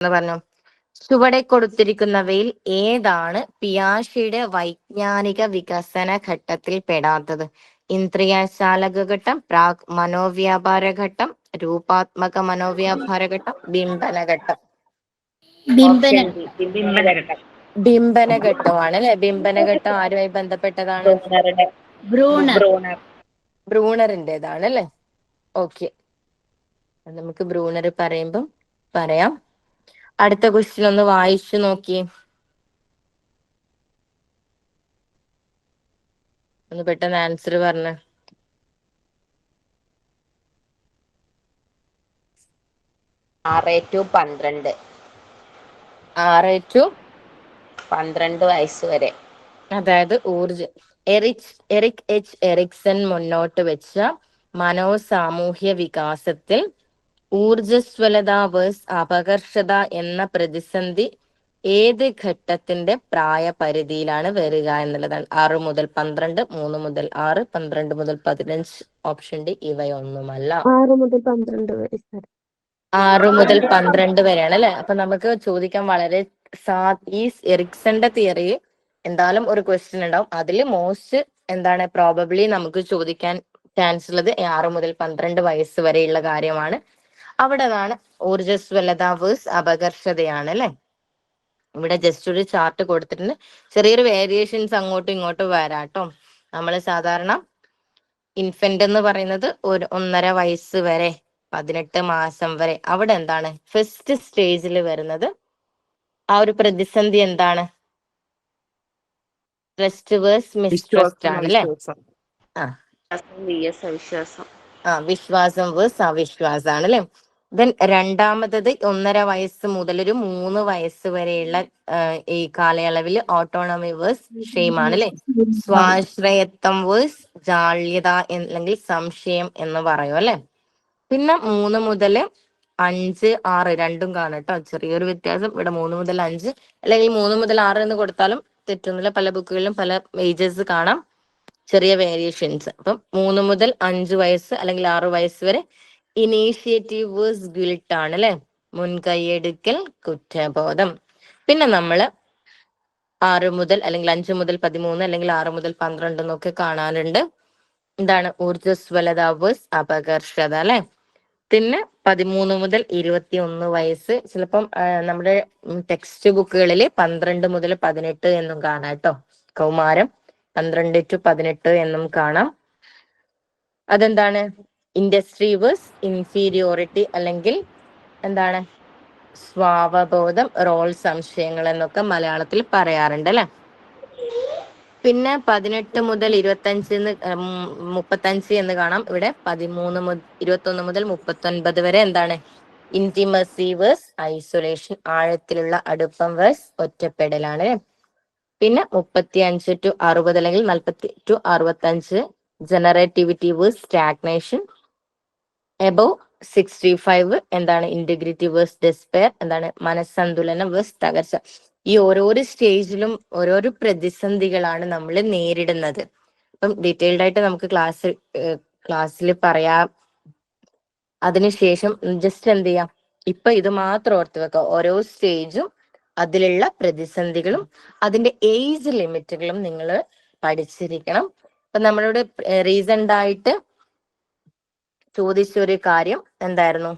എന്ന് പറഞ്ഞു. ചുവടെ കൊടുത്തിരിക്കുന്നവയിൽ ഏതാണ് പിയാഷിയുടെ വൈജ്ഞാനിക വികസന ഘട്ടത്തിൽ പെടാത്തത്? ഇന്ദ്രിയശാലക ഘട്ടം പ്രാഗ് മനോവ്യാപാര ഘട്ടം രൂപാത്മക മനോവ്യാപാര ഘട്ടം ബിംബന ഘട്ടം. ബിംബന. ബിംബന ഘട്ടം. ബിംബന ഘട്ടമാണ് അല്ലെ? ബിംബന ഘട്ടം ആരുമായി ബന്ധപ്പെട്ടതാണ്? ബ്രൂണറിന്റേതാണ് അല്ലെ? ഓക്കെ. നമുക്ക് ബ്രൂണർ പറയുമ്പം പറയാം. അടുത്ത ക്വസ്റ്റ്യൻ ഒന്ന് വായിച്ചു നോക്കി. ഒന്ന് പെട്ടെന്ന് ആൻസർ പറഞ്ഞു. ആറ് ടു പന്ത്രണ്ട്. ആറ് ടു പന്ത്രണ്ട് വയസ്സ് വരെ. അതായത് ഊർജ. എറിക് എറിക് എച്ച് എറിക്സൺ മുന്നോട്ട് വെച്ച മനോസാമൂഹ്യ വികാസത്തിൽ ഊർജസ്വലത വേഴ്സ് അപകർഷത എന്ന പ്രതിസന്ധി ഏത് ഘട്ടത്തിന്റെ പ്രായപരിധിയിലാണ് വരിക എന്നുള്ളതാണ്. ആറ് മുതൽ പന്ത്രണ്ട് മൂന്ന് മുതൽ ആറ് പന്ത്രണ്ട് മുതൽ പതിനഞ്ച് ഓപ്ഷൻ ഡി ഇവയൊന്നുമല്ല. ആറ് മുതൽ പന്ത്രണ്ട് ആറ് മുതൽ പന്ത്രണ്ട് വരെയാണ് അല്ലെ? അപ്പൊ നമുക്ക് ചോദിക്കാൻ വളരെ സാ ഈ എറിക്സന്റെ തിയറി എന്തായാലും ഒരു ക്വസ്റ്റ്യൻ ഉണ്ടാവും. അതിൽ മോസ്റ്റ് എന്താണ് പ്രോബബ്ലി നമുക്ക് ചോദിക്കാൻ ചാൻസ് ഉള്ളത് ആറ് മുതൽ പന്ത്രണ്ട് വയസ്സ് വരെയുള്ള കാര്യമാണ്. അവിടെ നിന്നാണ് ഊർജസ്വലത വേഴ്സ് അപകർഷതയാണ് അല്ലെ ഇവിടെ ജസ്റ്റ് ഒരു ചാർട്ട് കൊടുത്തിട്ടുണ്ട്. ചെറിയൊരു വേരിയേഷൻസ് അങ്ങോട്ടും ഇങ്ങോട്ടും വരാട്ടോ. നമ്മൾ സാധാരണ ഇൻഫന്റ് എന്ന് പറയുന്നത് ഒരു ഒന്നര വയസ്സ് വരെ പതിനെട്ട് മാസം വരെ. അവിടെ എന്താണ്? ഫസ്റ്റ് സ്റ്റേജിൽ വരുന്നത്. ആ ഒരു പ്രതിസന്ധി എന്താണ്? ട്രസ്റ്റ് വേഴ്സ് മിസ്ട്രസ്റ്റ് ആണ് അല്ലെ? ആ. വിശ്വാസം എസ് അവിശ്വാസം ആ വിശ്വാസം വേഴ്സ് അവിശ്വാസാണ് അല്ലെ? ദെൻ രണ്ടാമത്തത് ഒന്നര വയസ്സ് മുതൽ ഒരു മൂന്ന് വയസ്സ് വരെയുള്ള ഈ കാലയളവിൽ ഓട്ടോണമി വേഴ്സ് ഷെയിമാണ് അല്ലെ? സ്വാശ്രയത്വം വേഴ്സ് ജാള്യത അല്ലെങ്കിൽ സംശയം എന്ന് പറയും അല്ലെ? പിന്നെ മൂന്ന് മുതൽ അഞ്ച് ആറ് രണ്ടും കാണും കേട്ടോ. ചെറിയൊരു വ്യത്യാസം. ഇവിടെ മൂന്ന് മുതൽ അഞ്ച് അല്ലെങ്കിൽ മൂന്ന് മുതൽ ആറ് എന്ന് കൊടുത്താലും തെറ്റൊന്നുമില്ല. പല ബുക്കുകളിലും പല ഏജസ് കാണാം. ചെറിയ വേരിയേഷൻസ് അപ്പം മൂന്ന് മുതൽ അഞ്ച് വയസ്സ് അല്ലെങ്കിൽ ആറ് വയസ്സ് വരെ ഇനീഷ്യേറ്റീവ് വേഴ്സ് ഗിൽട്ട് ആണ് അല്ലെ? മുൻകൈയെടുക്കൽ കുറ്റബോധം. പിന്നെ നമ്മൾ ആറ് മുതൽ അല്ലെങ്കിൽ അഞ്ച് മുതൽ പതിമൂന്ന് അല്ലെങ്കിൽ ആറ് മുതൽ പന്ത്രണ്ട് എന്നൊക്കെ കാണാറുണ്ട്. എന്താണ്? ഊർജസ്വലത വേഴ്സ് അപകർഷത അല്ലെ? പിന്നെ പതിമൂന്ന് മുതൽ ഇരുപത്തി ഒന്ന് വയസ്സ് ചിലപ്പം നമ്മുടെ ടെക്സ്റ്റ് ബുക്കുകളിൽ പന്ത്രണ്ട് മുതൽ പതിനെട്ട് എന്നും കാണാം കേട്ടോ. കൗമാരം. പന്ത്രണ്ട് ടു പതിനെട്ട് എന്നും കാണാം. അതെന്താണ്? ഇൻഡസ്ട്രി വേഴ്സ് ഇൻഫീരിയോറിറ്റി അല്ലെങ്കിൽ എന്താണ്? സ്വാവബോധം റോൾ സംശയങ്ങൾ എന്നൊക്കെ മലയാളത്തിൽ പറയാറുണ്ട് അല്ലെ? പിന്നെ പതിനെട്ട് മുതൽ ഇരുപത്തഞ്ച് മുപ്പത്തഞ്ച് എന്ന് കാണാം. ഇവിടെ പതിമൂന്ന് മുതൽ ഇരുപത്തൊന്ന് മുതൽ മുപ്പത്തൊൻപത് വരെ എന്താണ്? ഇന്റിമസി വേഴ്സ് ഐസൊലേഷൻ ആഴത്തിലുള്ള അടുപ്പം വേഴ്സ് ഒറ്റപ്പെടലാണ് പിന്നെ മുപ്പത്തി അഞ്ച് ടു അറുപത് അല്ലെങ്കിൽ നാൽപ്പത്തി ടു അറുപത്തഞ്ച് generativity versus stagnation above sixty five എന്താണ് ഇന്റഗ്രിറ്റി വേഴ്സ് ഡെസ്പെയർ എന്താണ് മനസ്സന്തുലനം വേഴ്സ് തകർച്ച. ഈ ഓരോരോ സ്റ്റേജിലും ഓരോരോ പ്രതിസന്ധികളാണ് നമ്മൾ നേരിടുന്നത്. അപ്പം ഡീറ്റെയിൽഡ് ആയിട്ട് നമുക്ക് ക്ലാസ് ക്ലാസ്സിൽ പറയാം. അതിനുശേഷം ജസ്റ്റ് എന്ത് ചെയ്യാം? ഇപ്പൊ ഇത് മാത്രം ഓർത്ത് വെക്കുക. ഓരോ സ്റ്റേജും അതിലുള്ള പ്രതിസന്ധികളും അതിന്റെ ഏജ് ലിമിറ്റുകളും നിങ്ങൾ പഠിച്ചിരിക്കണം. ഇപ്പൊ നമ്മളോട് റീസെന്റ് ആയിട്ട് ചോദിച്ച ഒരു കാര്യം എന്തായിരുന്നു?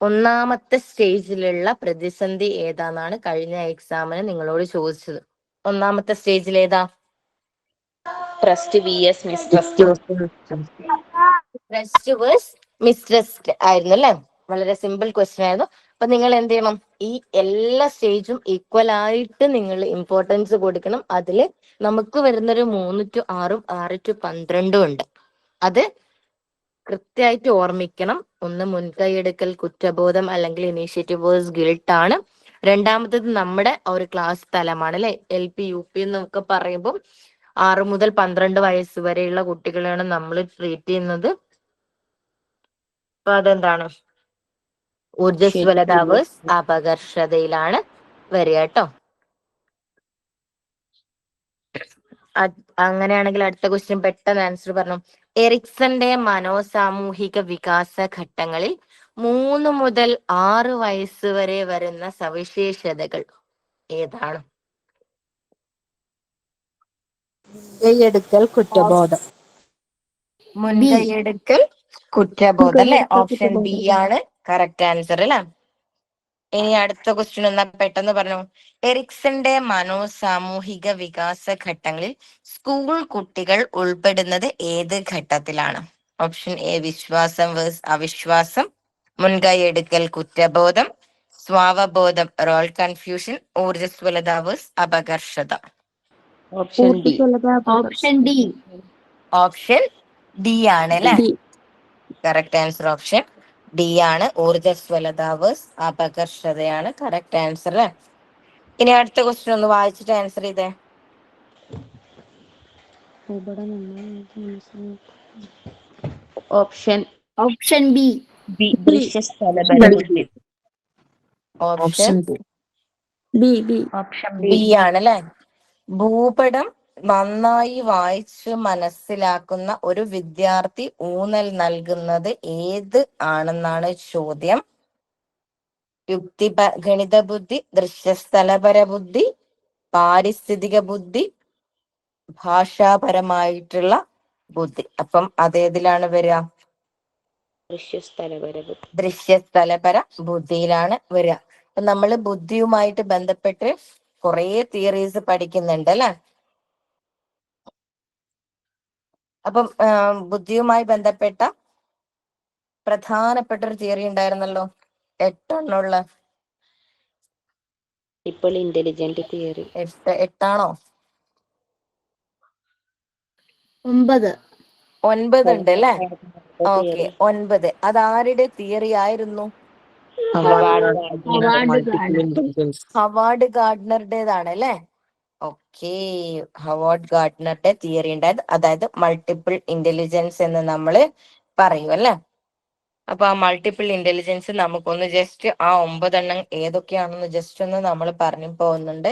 ഒന്നാമത്തെ സ്റ്റേജിലുള്ള പ്രതിസന്ധി ഏതാന്നാണ് കഴിഞ്ഞ എക്സാമിന് നിങ്ങളോട് ചോദിച്ചത്. ഒന്നാമത്തെ സ്റ്റേജിൽ ഏതാ? Trust V S mistrust trust versus mistrust ആയിരുന്നു അല്ലെ? വളരെ സിമ്പിൾ ക്വസ്റ്റ്യൻ ആയിരുന്നു. അപ്പൊ നിങ്ങൾ എന്ത് ചെയ്യണം? ഈ എല്ലാ സ്റ്റേജും ഈക്വൽ ആയിട്ട് നിങ്ങൾ ഇമ്പോർട്ടൻസ് കൊടുക്കണം. അതിൽ നമുക്ക് വരുന്നൊരു മൂന്ന് ടു ആറും ആറ് ടു പന്ത്രണ്ടും ഉണ്ട്. അത് കൃത്യമായിട്ട് ഓർമ്മിക്കണം. ഒന്ന് മുൻകൈയെടുക്കൽ കുറ്റബോധം അല്ലെങ്കിൽ ഇനീഷ്യേറ്റീവ് വേഴ്സ് ഗിൽട്ട് ആണ്. രണ്ടാമത്തത് നമ്മുടെ ഒരു ക്ലാസ് തലമാണ് അല്ലെ? എൽ പി യു പി എന്നൊക്കെ പറയുമ്പോൾ ആറ് മുതൽ പന്ത്രണ്ട് വയസ്സ് വരെയുള്ള കുട്ടികളെയാണ് നമ്മൾ ട്രീറ്റ് ചെയ്യുന്നത്. അപ്പൊ അതെന്താണ്? ഊർജസ്വലത വേഴ്സ് അപകർഷതയിലാണ് വരിക കേട്ടോ. അങ്ങനെയാണെങ്കിൽ അടുത്ത ക്വസ്റ്റ്യൻ പെട്ടെന്ന് ആൻസർ പറഞ്ഞു. എറിക്സന്റെ മനോസാമൂഹിക വികാസ ഘട്ടങ്ങളിൽ മൂന്ന് മുതൽ ആറ് വയസ്സ് വരെ വരുന്ന സവിശേഷതകൾ ഏതാണ്? കുറ്റബോധം. മുൻകൈയെടുക്കൽ കുറ്റബോധം അല്ലെ? ഓപ്ഷൻ ബി ആണ്. കറക്റ്റ് ആൻസർ അല്ലെ? ഇനി അടുത്ത ക്വസ്റ്റ്യൻ എന്നാ പെട്ടെന്ന് പറഞ്ഞു. എറിക്സന്റെ മനോസാമൂഹിക വികാസ ഘട്ടങ്ങളിൽ സ്കൂൾ കുട്ടികൾ ഉൾപ്പെടുന്നത് ഏത് ഘട്ടത്തിലാണ്? ഓപ്ഷൻ എ വിശ്വാസം വേഴ്സ് അവിശ്വാസം. മുൻകൈ എടുക്കൽ കുറ്റബോധം. സ്വാവബോധം റോൾ കൺഫ്യൂഷൻ ഊർജസ്വലത versus അപകർഷത. Option D option D option D ആണ് അല്ലെ കറക്റ്റ് ആൻസർ ഓപ്ഷൻ ഡി ആണ്. ഊർജസ്വലതാവ് വേഴ്സ് അപകർഷതയാണ്. കറക്റ്റ് ആൻസർ അല്ലെ? ഇനി അടുത്ത ക്വസ്റ്റ്യൻ ഒന്ന് വായിച്ചിട്ട് ആൻസർ ചെയ്തേ. Option option B option B B option B ആണല്ലേ അല്ലെ? ഭൂപടം നന്നായി വായിച്ച് മനസ്സിലാക്കുന്ന ഒരു വിദ്യാർത്ഥി ഊന്നൽ നൽകുന്നത് ഏത് ആണെന്നാണ് ചോദ്യം. യുക്തി ഗണിത ബുദ്ധി ദൃശ്യസ്ഥലപര ബുദ്ധി പാരിസ്ഥിതിക ബുദ്ധി ഭാഷാപരമായിട്ടുള്ള ബുദ്ധി. അപ്പം അതേതിലാണ് വരിക? ദൃശ്യസ്ഥലപര ദൃശ്യസ്ഥലപര ബുദ്ധിയിലാണ് വരിക. അപ്പൊ നമ്മൾ ബുദ്ധിയുമായിട്ട് ബന്ധപ്പെട്ട് കുറേ തിയറീസ് പഠിക്കുന്നുണ്ട് അല്ലെ? അപ്പം ബുദ്ധിയുമായി ബന്ധപ്പെട്ട പ്രധാനപ്പെട്ട ഒരു തിയറി ഉണ്ടായിരുന്നല്ലോ. എട്ടെണ്ണുള്ള. ഇപ്പോൾ ഇന്റലിജന്റ് തിയറി എട്ട് എട്ടാണോ? ഒമ്പത്. ഒൻപത് ഉണ്ട് അല്ലെ ഓക്കെ ഒൻപത്. അതാരുടെ തിയറി ആയിരുന്നു? ഹവാർഡ് ഗാർഡനറുടേതാണ് അല്ലെ? ഓക്കെ ഹവാർഡ് ഗാർഡനറുടെ തിയറി ഉണ്ടായത് അതായത് മൾട്ടിപ്പിൾ ഇന്റലിജൻസ് എന്ന് നമ്മൾ പറയും അല്ലെ? അപ്പൊ ആ മൾട്ടിപ്പിൾ ഇന്റലിജൻസ് നമുക്കൊന്ന് ജസ്റ്റ് ആ ഒമ്പതെണ്ണം ഏതൊക്കെയാണെന്ന് ജസ്റ്റ് ഒന്ന് നമ്മൾ പറഞ്ഞു പോകുന്നുണ്ട്.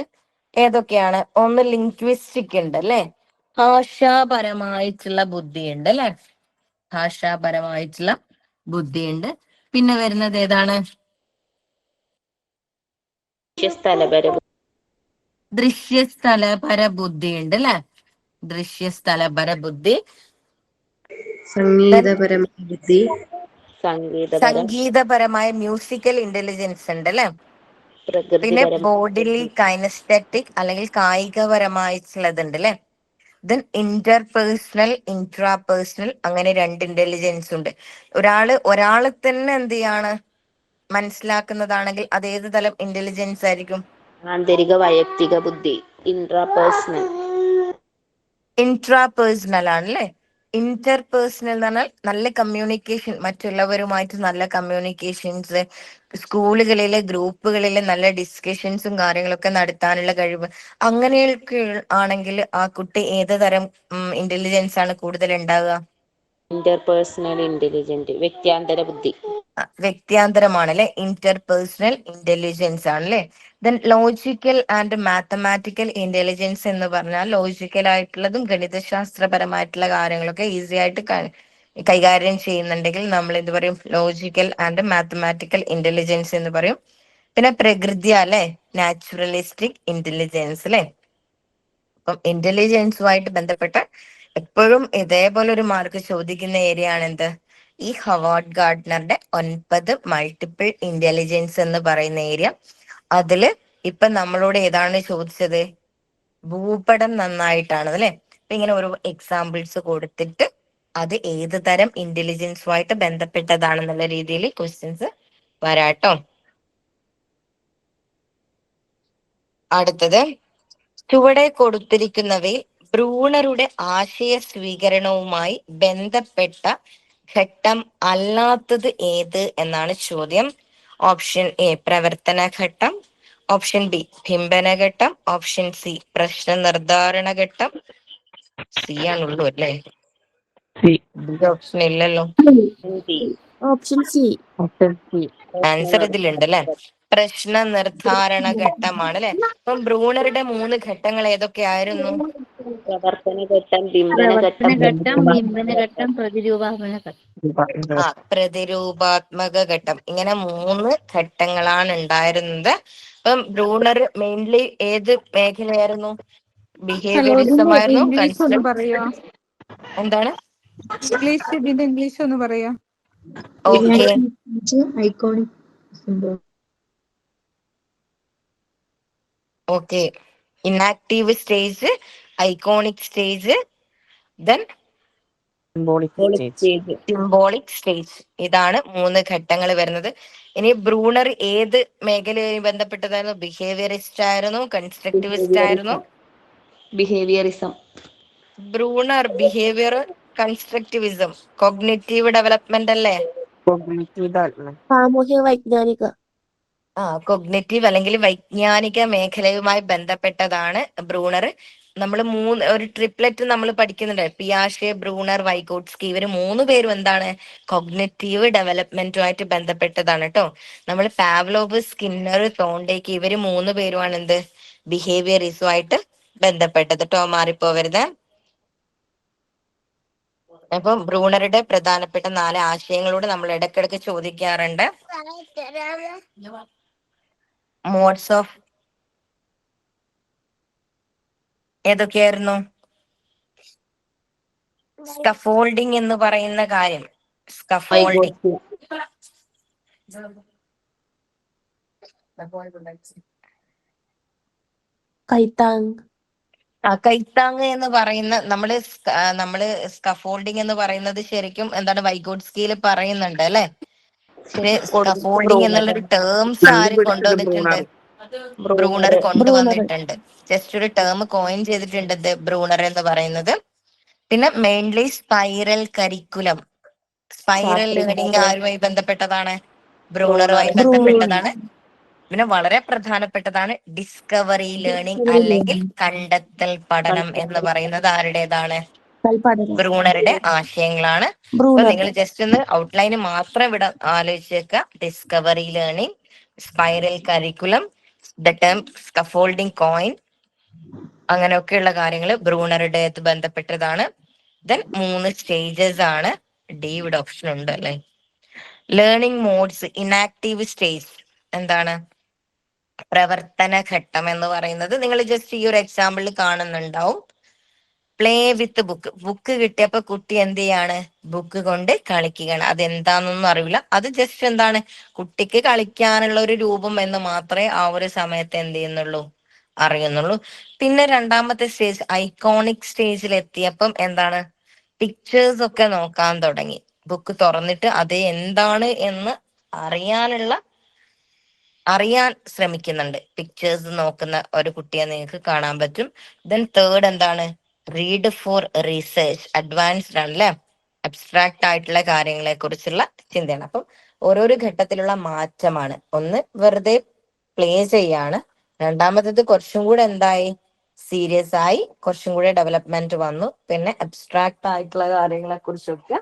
ഏതൊക്കെയാണ്? ഒന്ന് ലിംഗ്വിസ്റ്റിക് ഉണ്ട് അല്ലെ? ഭാഷാപരമായിട്ടുള്ള ബുദ്ധിയുണ്ട് അല്ലെ? ഭാഷാപരമായിട്ടുള്ള ബുദ്ധിയുണ്ട്. പിന്നെ വരുന്നത് ഏതാണ്? ദൃശ്യസ്ഥലപരബുദ്ധി ദൃശ്യസ്ഥലപര ബുദ്ധി ഉണ്ട് അല്ലെ ദൃശ്യസ്ഥലപര ബുദ്ധി സംഗീതപരമായ ബുദ്ധി സംഗീതപരമായ മ്യൂസിക്കൽ ഇന്റലിജൻസ് ഉണ്ട് അല്ലെ പിന്നെ ബോഡിലി കൈനസ്റ്റാറ്റിക് അല്ലെങ്കിൽ കായികപരമായിട്ടുള്ളത് ഉണ്ട് അല്ലെ ദെൻ ഇന്റർപേഴ്സണൽ ഇൻട്രാപേഴ്സണൽ അങ്ങനെ രണ്ട് ഇന്റലിജൻസ് ഉണ്ട്. ഒരാൾ ഒരാളെ തന്നെ എന്ത് ചെയ്യാണ്? മനസ്സിലാക്കുന്നതാണെങ്കിൽ അത് ഏത് തരം ഇന്റലിജൻസ് ആയിരിക്കും? ആന്തരിക വൈയക്തിക ബുദ്ധി. ഇൻട്രാപേഴ്സണൽ ഇൻട്രാപേഴ്സണൽ ആണല്ലേ? ഇന്റർപേഴ്സണൽ എന്ന് പറഞ്ഞാൽ നല്ല കമ്മ്യൂണിക്കേഷൻ മറ്റുള്ളവരുമായിട്ട് നല്ല കമ്മ്യൂണിക്കേഷൻസ് സ്കൂളുകളിലെ ഗ്രൂപ്പുകളിലെ നല്ല ഡിസ്കഷൻസും കാര്യങ്ങളൊക്കെ നടത്താനുള്ള കഴിവ്. അങ്ങനെയൊക്കെ ആണെങ്കിൽ ആ കുട്ടി ഏത് തരം ഇന്റലിജൻസ് ആണ് കൂടുതൽ ഉണ്ടാവുക? ഇന്റർപേഴ്സണൽ ഇന്റലിജന്റ് വ്യക്തിയാന്തര ബുദ്ധി. വ്യക്തിയാന്തരമാണ് അല്ലെ ഇന്റർപേഴ്സണൽ ഇന്റലിജൻസ് ആണ് അല്ലെ then logical and mathematical intelligence എന്ന് പറഞ്ഞാൽ ലോജിക്കൽ ആയിട്ടുള്ളതും ഗണിതശാസ്ത്രപരമായിട്ടുള്ള കാര്യങ്ങളൊക്കെ ഈസി ആയിട്ട് കൈകാര്യം ചെയ്യുന്നുണ്ടെങ്കിൽ നമ്മൾ എന്ത് പറയും? ലോജിക്കൽ ആൻഡ് മാത്തമാറ്റിക്കൽ ഇന്റലിജൻസ് എന്ന് പറയും. പിന്നെ പ്രകൃതി അല്ലെ? നാച്ചുറലിസ്റ്റിക് ഇന്റലിജൻസ് അല്ലെ? അപ്പം ഇന്റലിജൻസുമായിട്ട് ബന്ധപ്പെട്ട എപ്പോഴും ഇതേപോലെ ഒരു മാർക്ക് ചോദിക്കുന്ന ഏരിയ ആണ് എന്ത് ഈ ഹവാർഡ് ഗാർഡനറുടെ ഒൻപത് മൾട്ടിപ്പിൾ ഇന്റലിജൻസ് എന്ന് പറയുന്ന ഏരിയ അതിൽ ഇപ്പൊ നമ്മളോട് ഏതാണ് ചോദിച്ചത്? ഭൂപടം നന്നായിട്ടാണ് അല്ലെ? അപ്പൊ ഇങ്ങനെ ഒരു എക്സാമ്പിൾസ് കൊടുത്തിട്ട് അത് ഏത് തരം ഇന്റലിജൻസുമായിട്ട് ബന്ധപ്പെട്ടതാണെന്നുള്ള രീതിയിൽ ക്വസ്റ്റ്യൻസ് വരാട്ടോ. അടുത്തത് ചുവടെ കൊടുത്തിരിക്കുന്നവയിൽ ഭ്രൂണരുടെ ആശയ സ്വീകരണവുമായി ബന്ധപ്പെട്ട ഘട്ടം അല്ലാത്തത് ഏത് എന്നാണ് ചോദ്യം. ഓപ്ഷൻ എ പ്രവർത്തന ഘട്ടം. ഓപ്ഷൻ ബി ബിംബന ഘട്ടം. ഓപ്ഷൻ സി പ്രശ്ന നിർദ്ധാരണ ഘട്ടം. സി ആണുള്ളൂ അല്ലേ? ഓപ്ഷൻ ഇല്ലല്ലോ. ഓപ്ഷൻ സി ആൻസർ ഇതിലുണ്ട് അല്ലെ? പ്രശ്ന നിർദ്ധാരണ ഘട്ടമാണ് അല്ലെ? അപ്പം ബ്രൂണറുടെ മൂന്ന് ഘട്ടങ്ങൾ ഏതൊക്കെയായിരുന്നു പ്രവർത്തന ഘട്ടം ബിംബന ഘട്ടം പ്രവർത്തന ഘട്ടം ബിംബന ഘട്ടം പ്രതിരൂപാപന ഘട്ടം. ആ പ്രതിരൂപാത്മക ഘട്ടം. ഇങ്ങനെ മൂന്ന് ഘട്ടങ്ങളാണ് ഉണ്ടായിരുന്നത്. അപ്പം ബ്രൂണർ മെയിൻലി ഏത് മേഖലയായിരുന്നു? ബിഹേവിയറിസം ആയിരുന്നു എന്താണ്? ഇംഗ്ലീഷ് ഇതിന്റെ ഇംഗ്ലീഷ് ഒന്ന് പറയോ. Okay. Iconic symbol okay. Enactive stage iconic stage then stage symbolic stage ഇതാണ് മൂന്ന് ഘട്ടങ്ങൾ വരുന്നത്. ഇനി ബ്രൂണർ ഏത് മേഖലയുമായി ബന്ധപ്പെട്ടതായിരുന്നു? ബിഹേവിയറിസ്റ്റ് ആയിരുന്നു കൺസ്ട്രക്റ്റിവിസ്റ്റ് ആയിരുന്നു. Behaviourism Bruner behaviour constructivism cognitive development അല്ലേ? സാമൂഹ്യ വൈജ്ഞാനിക. ആ കൊഗ്നേറ്റീവ് അല്ലെങ്കിൽ വൈജ്ഞാനിക മേഖലയുമായി ബന്ധപ്പെട്ടതാണ് ബ്രൂണർ നമ്മൾ മൂന്ന് ഒരു ട്രിപ്ലെറ്റ് നമ്മൾ പഠിക്കുന്നുണ്ട്. പിയാഷെ ബ്രൂണർ വൈഗോട്സ്കി ഇവർ മൂന്ന് പേരും എന്താണ് കൊഗ്നറ്റീവ് ഡെവലപ്മെന്റുമായിട്ട് ബന്ധപ്പെട്ടതാണ് കേട്ടോ നമ്മൾ പാവ്ലോവ് സ്കിന്നർ തോണ്ടേക്ക് ഇവർ മൂന്ന് പേരുമാണ് എന്ത് ബിഹേവിയറിസുമായിട്ട് ബന്ധപ്പെട്ടത് കേട്ടോ മാറിപ്പോവരുത്. അപ്പം ബ്രൂണറുടെ പ്രധാനപ്പെട്ട നാല് ആശയങ്ങളോട് നമ്മൾ ഇടക്കിടക്ക് ചോദിക്കാറുണ്ട്. Modes of ഏതൊക്കെയായിരുന്നു? സ്കഫോൾഡിംഗ് എന്ന് പറയുന്ന കാര്യം. സ്കഫോൾഡിംഗ് കൈത്താങ്. ആ കൈത്താങ് എന്ന് പറയുന്ന നമ്മൾ നമ്മൾ സ്കഫോൾഡിംഗ് എന്ന് പറയുന്നത് ശരിക്കും എന്താണ് വൈഗോട്സ്കിയിൽ പറയുന്നുണ്ട് അല്ലെ? ശരി സ്കഫോൾഡിംഗ് എന്നുള്ളൊരു ടേംസ് ആര് കൊണ്ടുവന്നിട്ടുണ്ട്. ബ്രൂണർ കൊണ്ടുവന്നിട്ടുണ്ട് ജസ്റ്റ് ഒരു ടേം കോയിൻ ചെയ്തിട്ടുണ്ട് ഇത് ബ്രൂണർ എന്ന് പറയുന്നത്. പിന്നെ mainly spiral curriculum spiral learning ആരുമായി ബന്ധപ്പെട്ടതാണ്? ബ്രൂണറുമായി ബന്ധപ്പെട്ടതാണ്. പിന്നെ വളരെ പ്രധാനപ്പെട്ടതാണ് ഡിസ്കവറി ലേണിംഗ് അല്ലെങ്കിൽ കണ്ടെത്തൽ പഠനം എന്ന് പറയുന്നത് ആരുടേതാണ്? ബ്രൂണറുടെ ആശയങ്ങളാണ്. നിങ്ങൾ ജസ്റ്റ് ഒന്ന് ഔട്ട്ലൈന് മാത്രം ഇവിടെ ആലോചിച്ചേക്കുക discovery learning spiral curriculum the term scaffolding coin അങ്ങനെയൊക്കെയുള്ള കാര്യങ്ങൾ ബ്രൂണറുടെ ബന്ധപ്പെട്ടതാണ്. ദെൻ മൂന്ന് സ്റ്റേജസ് ആണ് ഡി ഓപ്ഷൻ ഉണ്ട് അല്ലെ? ലേണിംഗ് മോഡ്സ് ഇനാക്റ്റീവ് സ്റ്റേജ് എന്താണ്? പ്രവർത്തന ഘട്ടം എന്ന് പറയുന്നത്. നിങ്ങൾ ജസ്റ്റ് ഈ ഒരു എക്സാമ്പിളിൽ കാണുന്നുണ്ടാവും. പ്ലേ വിത്ത് ബുക്ക് ബുക്ക് കിട്ടിയപ്പോ കുട്ടി എന്ത് ചെയ്യാണ്? ബുക്ക് കൊണ്ട് കളിക്കുകയാണ്. അതെന്താണെന്നൊന്നും അറിയില്ല അത് ജസ്റ്റ് എന്താണ്? കുട്ടിക്ക് കളിക്കാനുള്ള ഒരു രൂപം എന്ന് മാത്രമേ ആ ഒരു സമയത്ത് എന്ത് ചെയ്യുന്നുള്ളൂ? അറിയുന്നുള്ളൂ. പിന്നെ രണ്ടാമത്തെ സ്റ്റേജ് ഐക്കോണിക് സ്റ്റേജിൽ എത്തിയപ്പം എന്താണ്? പിക്ചേഴ്സ് ഒക്കെ നോക്കാൻ തുടങ്ങി. ബുക്ക് തുറന്നിട്ട് അത് എന്താണ് എന്ന് അറിയാനുള്ള അറിയാൻ ശ്രമിക്കുന്നുണ്ട്. പിക്ചേഴ്സ് നോക്കുന്ന ഒരു കുട്ടിയെ നിങ്ങൾക്ക് കാണാൻ പറ്റും. ദെൻ തേർഡ് എന്താണ്? റീഡ് ഫോർ റിസർച്ച് അഡ്വാൻസ്ഡ് അല്ലെ അബ്സ്ട്രാക്ട് ആയിട്ടുള്ള കാര്യങ്ങളെ കുറിച്ചുള്ള ചിന്തയാണ്. അപ്പം ഓരോരോ ഘട്ടത്തിലുള്ള മാറ്റമാണ്. ഒന്ന് വെറുതെ പ്ലേ ചെയ്യാണ്. രണ്ടാമത്തേത് കുറച്ചും കൂടെ എന്തായി? സീരിയസ് ആയി. കുറച്ചും കൂടെ ഡെവലപ്മെന്റ് വന്നു. പിന്നെ അബ്സ്ട്രാക്ട് ആയിട്ടുള്ള കാര്യങ്ങളെ കുറിച്ചൊക്കെ